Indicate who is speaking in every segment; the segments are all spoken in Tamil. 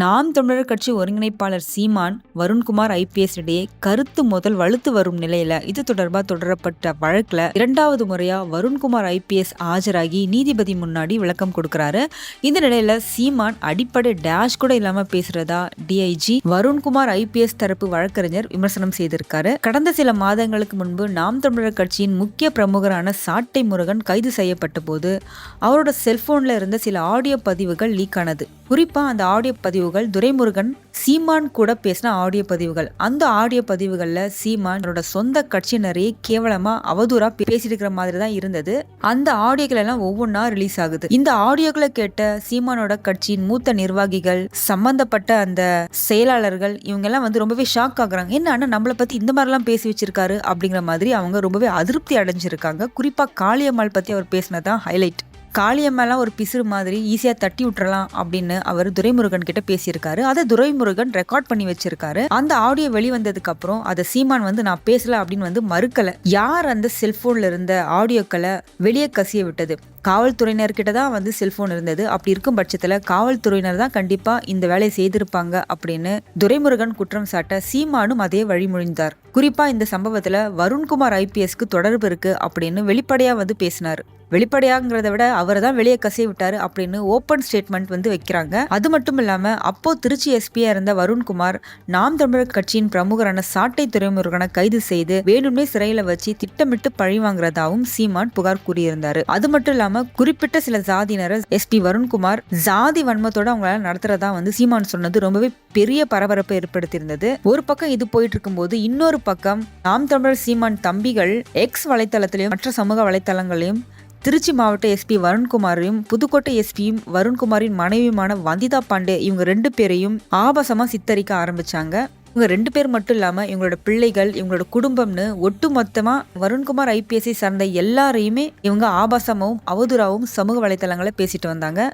Speaker 1: நாம் தமிழர் கட்சி ஒருங்கிணைப்பாளர் சீமான் வருண்குமார் ஐபிஎஸ் இடையே கருத்து முதல் வலுத்து வரும் நிலையில இது தொடர்பாக தொடரப்பட்ட வழக்குல இரண்டாவது முறையா வருண்குமார் ஐபிஎஸ் ஆஜராகி நீதிபதி முன்னாடி விளக்கம் கொடுக்கிறாரு. இந்த நிலையில சீமான் அடிப்படை டேஷ் கூட இல்லாம பேசுறதா டிஐஜி வருண்குமார் ஐபிஎஸ் தரப்பு வழக்கறிஞர் விமர்சனம் செய்திருக்காரு. கடந்த சில மாதங்களுக்கு முன்பு நாம் தமிழர் கட்சியின் முக்கிய பிரமுகரான சாட்டை முருகன் கைது செய்யப்பட்ட போது அவரோட செல்போன்ல இருந்த சில ஆடியோ பதிவுகள் லீக் ஆனது. குறிப்பா அந்த ஆடியோ பதிவுகள் துரைமுருகன் சீமான் கூட பேசின ஆடியோ பதிவுகள். அந்த ஆடியோ பதிவுகளில் சீமான் அவரோட சொந்த கட்சியினரையே கேவலமா அவதூறா பேசிட்டு இருக்கிற மாதிரி தான் இருந்தது. அந்த ஆடியோக்கள் எல்லாம் ஒவ்வொன்றா ரிலீஸ் ஆகுது. இந்த ஆடியோக்களை கேட்ட சீமானோட கட்சியின் மூத்த நிர்வாகிகள் சம்பந்தப்பட்ட அந்த செயலாளர்கள் இவங்க எல்லாம் வந்து ரொம்பவே ஷாக் ஆகுறாங்க. என்ன நம்மளை பத்தி இந்த மாதிரிலாம் பேசி வச்சிருக்காரு அப்படிங்கிற மாதிரி அவங்க ரொம்பவே அதிருப்தி அடைஞ்சிருக்காங்க. குறிப்பா காளியம்மாள் பத்தி அவர் பேசினதான் ஹைலைட் காளியம்மெல்லாம் ஒரு பிசுறு மாதிரி ஈஸியாக தட்டி விட்டுறலாம் அப்படின்னு அவர் துரைமுருகன் கிட்ட பேசியிருக்காரு. அதை துரைமுருகன் ரெக்கார்ட் பண்ணி வச்சிருக்காரு. அந்த ஆடியோ வெளிவந்ததுக்கு அப்புறம் அதை சீமான் வந்து நான் பேசல அப்படின்னு வந்து மறுக்கல. யார் அந்த செல்போன்ல இருந்த ஆடியோக்களை வெளியே கசிய விட்டது? காவல்துறையினர்கிட்ட தான் வந்து செல்போன் இருந்தது. அப்படி இருக்கும் பட்சத்தில் காவல்துறையினர் தான் கண்டிப்பாக இந்த வேலையை செய்திருப்பாங்க அப்படின்னு துரைமுருகன் குற்றம் சாட்ட சீமானும் அதே வழிமொழிந்தார் குறிப்பாக இந்த சம்பவத்தில் வருண்குமார் ஐபிஎஸ்க்கு தொடர்பு இருக்கு அப்படின்னு வெளிப்படையாக வந்து பேசினார். வெளிப்படையாங்கிறத விட அவரை தான் வெளியே கசிய விட்டாரு அப்படின்னு ஓப்பன் ஸ்டேட்மெண்ட் வந்து வைக்கிறாங்க. அது மட்டும் இல்லாமல் அப்போ திருச்சி எஸ்பியா இருந்த வருண்குமார் நாம் தமிழர் கட்சியின் பிரமுகரான சாட்டை துறைமுருகனை கைது செய்து வேணும்னே சிறையில் வச்சு திட்டமிட்டு பழி வாங்குறதாவும் சீமான் புகார் கூறியிருந்தார். அது மட்டும் இல்லாமல் இல்லாம குறிப்பிட்ட சில ஜாதியினரை எஸ்பி வருண்குமார் ஜாதி வன்மத்தோட அவங்களால நடத்துறதா வந்து சீமான் சொன்னது ரொம்பவே பெரிய பரபரப்பை ஏற்படுத்தியிருந்தது. ஒரு பக்கம் இது போயிட்டு இருக்கும்போது இன்னொரு பக்கம் நாம் தமிழர் சீமான் தம்பிகள் எக்ஸ் வலைத்தளத்திலையும் மற்ற சமூக வலைத்தளங்களையும் திருச்சி மாவட்ட எஸ்பி வருண்குமாரையும் புதுக்கோட்டை எஸ்பியும் வருண்குமாரின் மனைவியுமான வந்திதா பாண்டே இவங்க ரெண்டு பேரையும் ஆபாசமா சித்தரிக்க ஆரம்பிச்சாங்க. இவங்க ரெண்டு பேர் மட்டும் இல்லாமல் இவங்களோட பிள்ளைகள் இவங்களோட குடும்பம்னு ஒட்டு மொத்தமாக வருண்குமார் ஐபிஎஸ்சி சார்ந்த எல்லாரையுமே இவங்க ஆபாசமாகவும் அவதூறாகவும் சமூக வலைத்தளங்களை பேசிட்டு வந்தாங்க.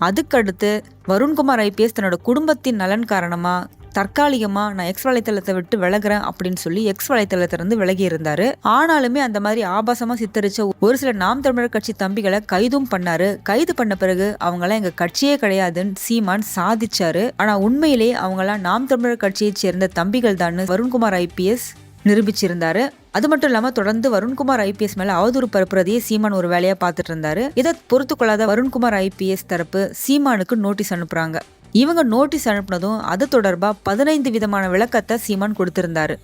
Speaker 1: அதுக்கடுத்து வருண்குமார் ஐபிஎஸ் தன்னோட குடும்பத்தின் நலன் காரணமாக தற்காலிகமாக நான் எக்ஸ் வலைத்தளத்தை விட்டு விலகுறேன் அப்படின்னு சொல்லி எக்ஸ் வலைத்தளத்திலிருந்து விலகி இருந்தார். ஆனாலுமே அந்த மாதிரி ஆபாசமாக சித்தரிச்ச ஒரு சில நாம் தமிழர் கட்சி தம்பிகளை கைதும் பண்ணாரு. கைது பண்ண பிறகு அவங்களாம் எங்க கட்சியே கிடையாதுன்னு சீமான் சாதிச்சாரு. ஆனா உண்மையிலே அவங்களாம் நாம் தமிழர் கட்சியை சேர்ந்த தம்பிகள் தான் வருண்குமார் ஐபிஎஸ் நிரூபிச்சிருந்தாரு. அது மட்டும் இல்லாம தொடர்ந்து வருண்குமார் ஐபிஎஸ் மேல அவதூறு பரப்புறதையே சீமான் ஒரு வேலையா பார்த்துட்டு இருந்தாரு. இதை பொறுத்து கொள்ளாத வருண்குமார் ஐபிஎஸ் தரப்பு சீமானுக்கு நோட்டீஸ் அனுப்புறாங்க. இவங்க நோட்டீஸ் அனுப்புனதும் அது தொடர்பாக பதினைந்து விதமான விளக்கத்தை சீமான் கொடுத்திருந்தாரு.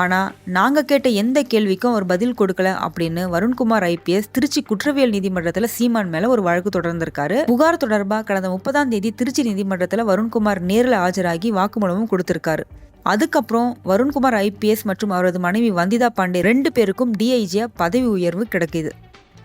Speaker 1: ஆனால் நாங்கள் கேட்ட எந்த கேள்விக்கும் அவர் பதில் கொடுக்கல அப்படின்னு வருண்குமார் ஐபிஎஸ் திருச்சி குற்றவியல் நீதிமன்றத்தில் சீமான் மேலே ஒரு வழக்கு தொடர்ந்திருக்காரு. புகார் தொடர்பாக கடந்த முப்பதாம் தேதி திருச்சி நீதிமன்றத்தில் வருண்குமார் நேரில் ஆஜராகி வாக்குமூலமும் கொடுத்திருக்காரு. அதுக்கப்புறம் வருண்குமார் ஐபிஎஸ் மற்றும் அவரது மனைவி வந்திதா பாண்டே ரெண்டு பேருக்கும் டிஐஜியா பதவி உயர்வு கிடைக்குது.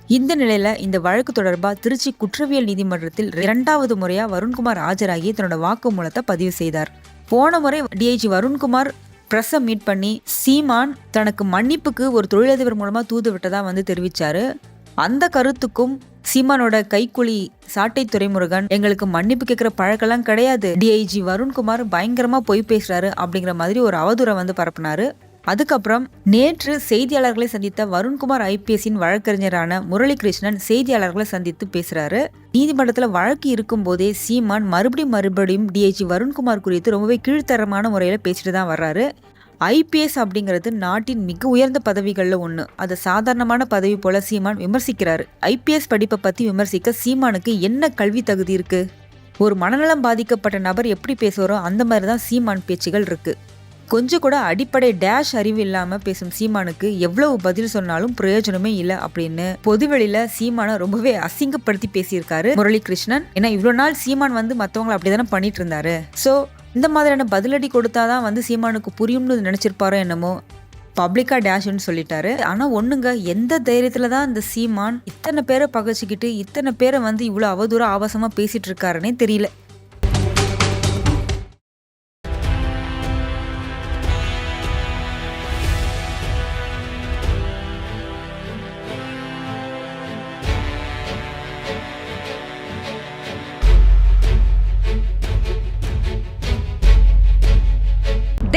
Speaker 1: இந்த நிலையில இந்த வழக்கு தொடர்பா திருச்சி குற்றவியல் நீதிமன்றத்தில் இரண்டாவது முறையா வருண்குமார் ஆஜராகி தன்னோட வாக்குமூலத்தை பதிவு செய்தார். போன முறை டிஐஜி வருண்குமார் பிரஸ்ஸை மீட் பண்ணி சீமான் தனக்கு மன்னிப்புக்கு ஒரு தொழிலதிபர் மூலமா தூது விட்டதா வந்து தெரிவிச்சாரு. அந்த கருத்துக்கும் சீமானோட கைக்குழி சாட்டை துறைமுருகன் எங்களுக்கு மன்னிப்பு கேட்கிற பழக்கம்லாம் கிடையாது. டிஐஜி வருண்குமார் பயங்கரமா பொய் பேசுறாரு அப்படிங்கிற மாதிரி ஒரு அவதூறை வந்து பரப்புனாரு. அதுக்கப்புறம் நேற்று செய்தியாளர்களை சந்தித்த வருண்குமார் ஐபிஎஸின் வழக்கறிஞரான முரளி கிருஷ்ணன் செய்தியாளர்களை சந்தித்து பேசுறாரு. நீதிமன்றத்தில் வழக்கு இருக்கும் போதே சீமான் மறுபடியும் மறுபடியும் டிஐஜி வருண்குமார் குறித்து ரொம்பவே கீழ்த்தரமான முறையில் பேசிட்டு தான் வர்றாரு. ஐபிஎஸ் அப்படிங்கிறது நாட்டின் மிக உயர்ந்த பதவிகளில் ஒன்று அது சாதாரணமான பதவி போல சீமான் விமர்சிக்கிறார். ஐபிஎஸ் படிப்பை பற்றி விமர்சிக்க சீமானுக்கு என்ன கல்வி தகுதி இருக்கு? ஒரு மனநலம் பாதிக்கப்பட்ட நபர் எப்படி பேசுகிறோ அந்த மாதிரி தான் சீமான் பேச்சுகள் இருக்குது கொஞ்சம் கூட அடிப்படை டேஷ் அறிவு இல்லாம பேசும் சீமானுக்கு எவ்வளவு பதில் சொன்னாலும் பிரயோஜனமே இல்லை அப்படின்னு பொதுவெளியில சீமானை ரொம்பவே அசிங்கப்படுத்தி பேசியிருக்காரு முரளி கிருஷ்ணன் ஏன்னா இவ்வளவு நாள் சீமான் வந்து மற்றவங்களை அப்படிதானே பண்ணிட்டு இருந்தாரு ஸோ இந்த மாதிரியான பதிலடி கொடுத்தாதான் வந்து சீமானுக்கு புரியும்னு நினைச்சிருப்பாரோ என்னமோ பப்ளிக்கா டேஷ்னு சொல்லிட்டாரு. ஆனா ஒண்ணுங்க எந்த தைரியத்துல தான் இந்த சீமான் இத்தனை பேரை பகச்சிக்கிட்டு இத்தனை பேரை வந்து இவ்வளவு அவதூற ஆபாசமா பேசிட்டு இருக்காருன்னே தெரியல.